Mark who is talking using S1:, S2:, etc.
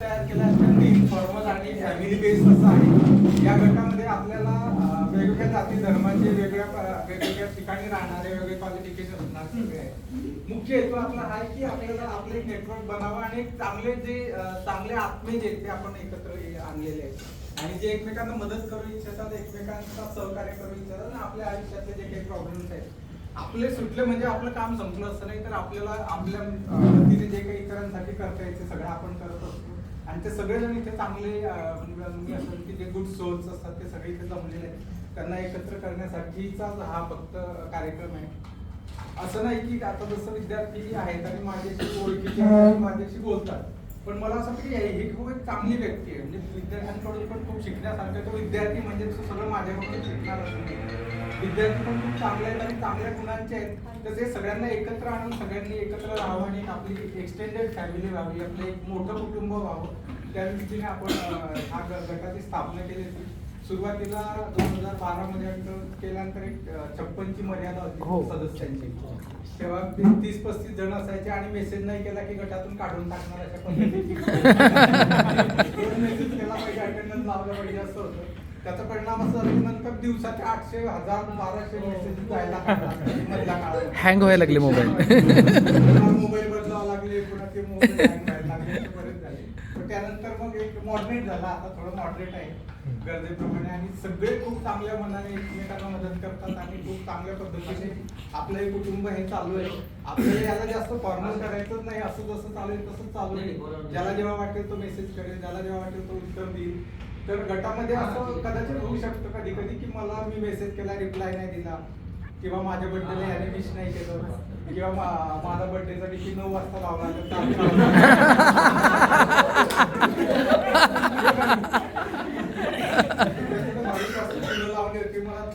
S1: तयार केला अत्यंत इन्फॉर्मल आणि फॅमिली बेस्ड असं आहे. या गटामध्ये आपल्याला वेगवेगळ्या जाती धर्माचे वेगळ्या वेगवेगळ्या ठिकाणी राहणारे वेगळे क्वालिफिकेशन असणार सगळे आहे मुख्य हेतू आपला हा की आपल्याला आपले नेटवर्क बनावं आणि एक चांगले जे चांगले आत्मे जे ते आपण एकत्र आणलेले आहेत. आणि जे एकमेकांना मदत करू इच्छितात एकमेकांचा सहकार्य करू इच्छितात आणि आपल्या आयुष्यातले जे काही प्रॉब्लेम्स आहेत आपले सुटले म्हणजे आपलं काम संपलं असं नाही तर आपल्याला आपल्या अं, जे काही इतरांसाठी करता येईल ते सगळं आपण करत असतो. आणि ते सगळेजण इथे चांगले म्हणजे मी असं की जे गुड सोल्स असतात ते सगळे इथे जमलेले आहेत. त्यांना एकत्र करण्यासाठीचा हा फक्त कार्यक्रम आहे. असं नाही की आता जसं विद्यार्थी आहेत आणि माझ्याशी ओळखीचे माझ्याशी बोलतात. पण मला असं वाटतं की हे खूप एक चांगली व्यक्ती आहे. म्हणजे विद्यार्थ्यांकडून पण खूप शिकण्यासारखं तो विद्यार्थी म्हणजे सगळं माझ्याकडून शिकणार असं विद्यार्थी पण खूप चांगले आहेत आणि चांगल्या गुणांचे आहेत. तर ते सगळ्यांना एकत्र आणून सगळ्यांनी एकत्र राहावं आणि आपली एक्सटेंडेड फॅमिली व्हावी आपलं एक मोठं कुटुंब व्हावं. त्या दृष्टीने आपण हा गटाची स्थापना केली होती. सुरुवातीला दोन हजार बारा मध्ये केल्यानंतर एक छप्पनची मर्यादा
S2: हो.
S1: होती सदस्यांची. तेव्हा ते तीस पस्तीस जण असायचे आणि मेसेज नाही केला की गटातून काढून टाकणार अशा पद्धतीने. मेसेज केला पाहिजे अटेंडन्स लावलं पाहिजे असं होतं. त्याचा परिणाम असा झाला की नंतर दिवसाचे आठशे हजार बाराशे मेसेज जायला लागले. मधल्या काळात.
S2: हँग व्हायला लागले मोबाईल
S1: मोबाईल बदलावा लागले पुन्हा ते मोबाईल hang व्हायला लागले असे बरेच झाले त्यानंतर मग एक मॉडरेट झाला. आता थोडं मॉडरेट आहे. गरजेप्रमाणे आणि सगळे खूप चांगल्या मनाने एकमेकांना मदत करतात आणि खूप चांगल्या पद्धतीने आपलं हे कुटुंब हे चालू आहे. आपल्याला याला जास्त फॉर्मल करायचंच नाही. असं जसं चालू आहे तसंच चालू आहे. ज्याला जेव्हा वाटेल तो मेसेज करेल ज्याला जेव्हा वाटेल तो उत्तर देईल. तर गटामध्ये असं कदाचित होऊ शकतं कधी कधी की मला मी मेसेज केला रिप्लाय नाही दिला. किंवा माझ्या बर्थडेला याने विश नाही केलं. किंवा माझा बर्थडेचा दिवशी नऊ वाजता लावला तर चालू लावली. होती मला